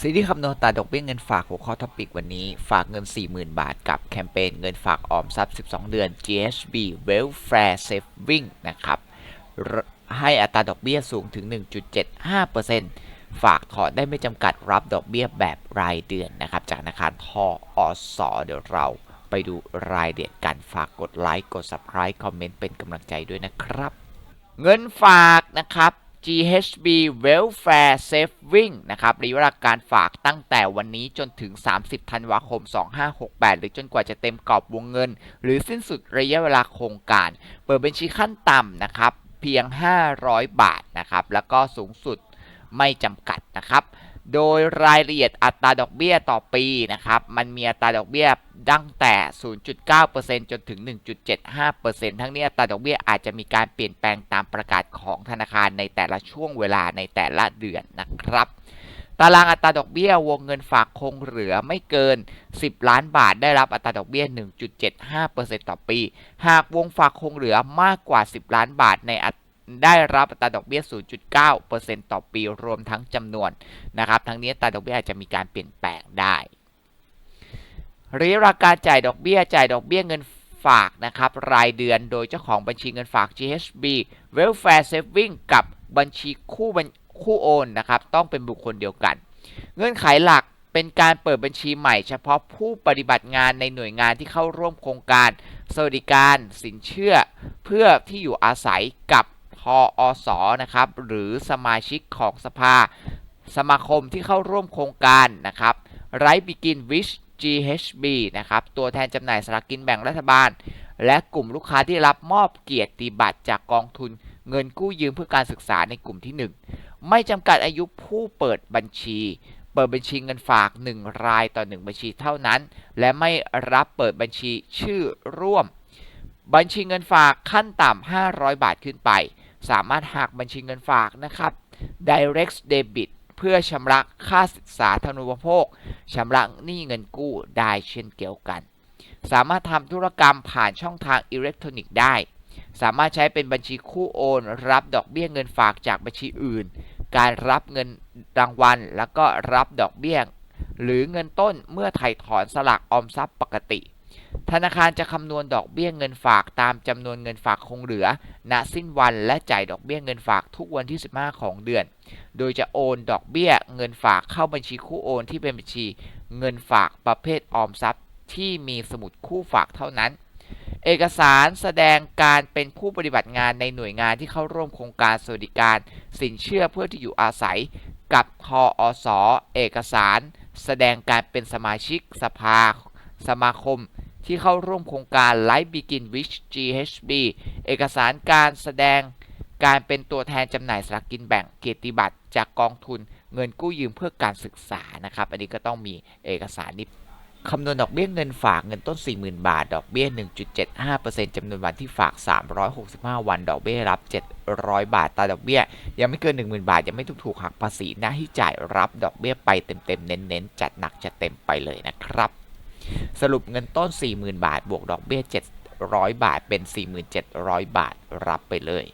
ซีรีส์คำนวณตาดอกเบี้ยเงินฝากหัวข้อท็อปิกวันนี้ ฝากเงิน 40,000 บาทกับแคมเปญเงินฝากออมทรัพย์ 12 เดือน GHB Welfare Saving นะครับ ให้อัตราดอกเบี้ยสูงถึง 1.75%ฝากถอนได้ไม่จำกัดรับดอกเบี้ยแบบรายเดือนนะครับ จากธนาคารทออสเดี๋ยวเราไปดูรายละเอียดกันฝากกดไลค์กด Subscribe คอมเมนต์เป็นกำลังใจด้วยนะครับ เงินฝากนะครับ GHB Welfare Saving นะครับระยะเวลาการฝากตั้งแต่วันนี้จนถึง 30 ธันวาคม 2568 หรือจนกว่าจะเต็มกรอบวงเงิน หรือสิ้นสุดระยะเวลาโครงการ เปิดบัญชีขั้นต่ำนะครับ เพียง 500 บาทนะครับ แล้วก็สูงสุดไม่จำกัดนะครับ โดยรายละเอียดอัตราดอกเบี้ยต่อปีนะครับ มันมีอัตราดอกเบี้ยตั้งแต่ 0.9%จนถึง 1.75%ทั้งนี้อัตราดอกเบี้ยอาจจะมีการเปลี่ยนแปลงตามประกาศของธนาคารในแต่ละช่วงเวลาในแต่ละเดือนนะครับ ตารางอัตราดอกเบี้ยวงเงินฝากคงเหลือไม่เกิน 10 ล้านบาทได้รับอัตราดอกเบี้ย 1.75%ต่อปี หากวงฝากคงเหลือมากกว่า 10 ล้านบาทในอัต ได้รับอัตราดอกเบี้ย 0.9%ต่อปีรวมทั้งจำนวนนะครับ ทั้งนี้อัตราดอกเบี้ยอาจจะมีการเปลี่ยนแปลงได้ระยะเวลาการจ่ายดอกเบี้ยจ่ายดอกเบี้ยเงินฝากนะครับรายเดือนโดยเจ้าของบัญชีเงินฝาก GHB Welfare Saving กับบัญชีคู่คู่โอนนะครับต้องเป็นบุคคลเดียวกัน เงื่อนไขหลักเป็นการเปิดบัญชีใหม่เฉพาะผู้ปฏิบัติงานในหน่วยงานที่เข้าร่วมโครงการ สวัสดิการสินเชื่อ เพื่อที่อยู่อาศัยกับ ออสนะครับ หรือสมาชิกของสภา สมาคมที่เข้าร่วมโครงการนะครับไรบิกินวิช GHB นะครับ ตัวแทนจำหน่ายสลากกินแบ่งรัฐบาล และกลุ่มลูกค้าที่รับมอบเกียรติบัตรจากกองทุนเงินกู้ยืมเพื่อการศึกษาในกลุ่มที่ 1 ไม่จำกัดอายุผู้เปิดบัญชี เปิดบัญชีเงินฝาก 1 รายต่อ 1 บัญชีเท่านั้น และไม่รับเปิดบัญชีชื่อร่วม บัญชีเงินฝากขั้นต่ำ500 บาทขึ้นไป สามารถหักบัญชีเงินฝากนะครับ direct debit เพื่อชำระค่าศึกษาธนุปโภคชำระหนี้เงินกู้ได้เช่นเกี่ยวกัน สามารถทำธุรกรรมผ่านช่องทางอิเล็กทรอนิกส์ได้ สามารถใช้เป็นบัญชีคู่โอน รับดอกเบี้ยเงินฝากจากบัญชีอื่น การรับเงินรางวัล แล้วก็รับดอกเบี้ย หรือเงินต้นเมื่อไถ่ถอนสลากออมทรัพย์ปกติ ธนาคารจะคำนวณดอกเบี้ยเงินฝากตามจำนวนเงินฝากคงเหลือ ณ สิ้นวันและจ่ายดอกเบี้ยเงินฝากทุกวันที่ 15 ของเดือน โดยจะโอนดอกเบี้ยเงินฝากเข้าบัญชีคู่โอนที่เป็นบัญชี เงินฝากประเภทออมทรัพย์ ที่มีสมุดคู่ฝากเท่านั้น เอกสารแสดงการเป็นผู้ปฏิบัติงานในหน่วยงานที่เข้าร่วมโครงการสวัสดิการ สินเชื่อเพื่อที่อยู่อาศัย กับทออส เอกสาร แสดงการเป็นสมาชิกสภา สมาคม ที่เข้าร่วมโครงการ Life Begin with GHB เอกสารการแสดงการเป็นตัวแทนจำหน่ายสลากกินแบ่งเกียรติบัตรจากกองทุนเงินกู้ยืมเพื่อการศึกษานะครับ อันนี้ก็ต้องมีเอกสารนี้คำนวณดอกเบี้ยเงินฝากเงินต้น 40,000 บาท ดอกเบี้ย 1.75%จำนวนวันที่ฝาก 365 วัน ดอกเบี้ยรับ 700 บาทตาดอกเบี้ย ยังไม่เกิน 10,000 บาท ยังไม่ถูกถูกหักภาษีหน้าที่จ่ายรับดอกเบี้ยไปเต็มๆเน้นๆจัดหนักจัดเต็มไปเลยนะครับ สรุปเงินต้น 40,000 บาท บวกดอกเบี้ย 700 บาท เป็น 4,700 บาท รับไปเลย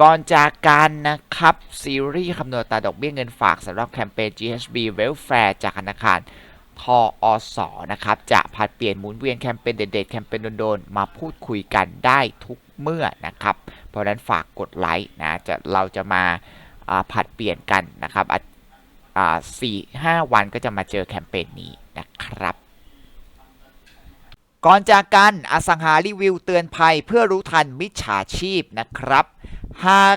ก่อนจากการนะครับ ซีรีส์คำนวณตาดอกเบี้ยเงินฝากสำหรับแคมเปญ GHB Welfare จากธนาคารทออสนะครับ จะผัดเปลี่ยนหมุนเวียนแคมเปญเด็ดๆแคมเปญโดนๆมาพูดคุยกันได้ทุกเมื่อนะครับ เพราะฉะนั้นฝากกดไลค์นะจะเราจะมาผัดเปลี่ยนกันนะครับสี่ห้าวันก็จะมาเจอแคมเปญนี้ นะครับ ก่อนจากกันอสังหารีวิวเตือนภัยเพื่อรู้ทันมิจฉาชีพนะครับ หาก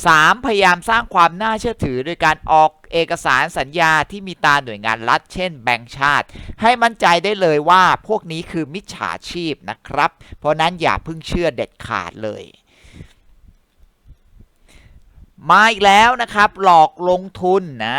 3. พยายามสร้างความน่าเชื่อถือโดยการออกเอกสารสัญญาที่มีตาหน่วยงานรัฐ เช่นแบงก์ชาติ ให้มั่นใจได้เลยว่าพวกนี้คือมิจฉาชีพนะครับ เพราะนั้นอย่าเพิ่งเชื่อเด็ดขาดเลยมาอีกแล้วนะครับ หลอกลงทุนนะ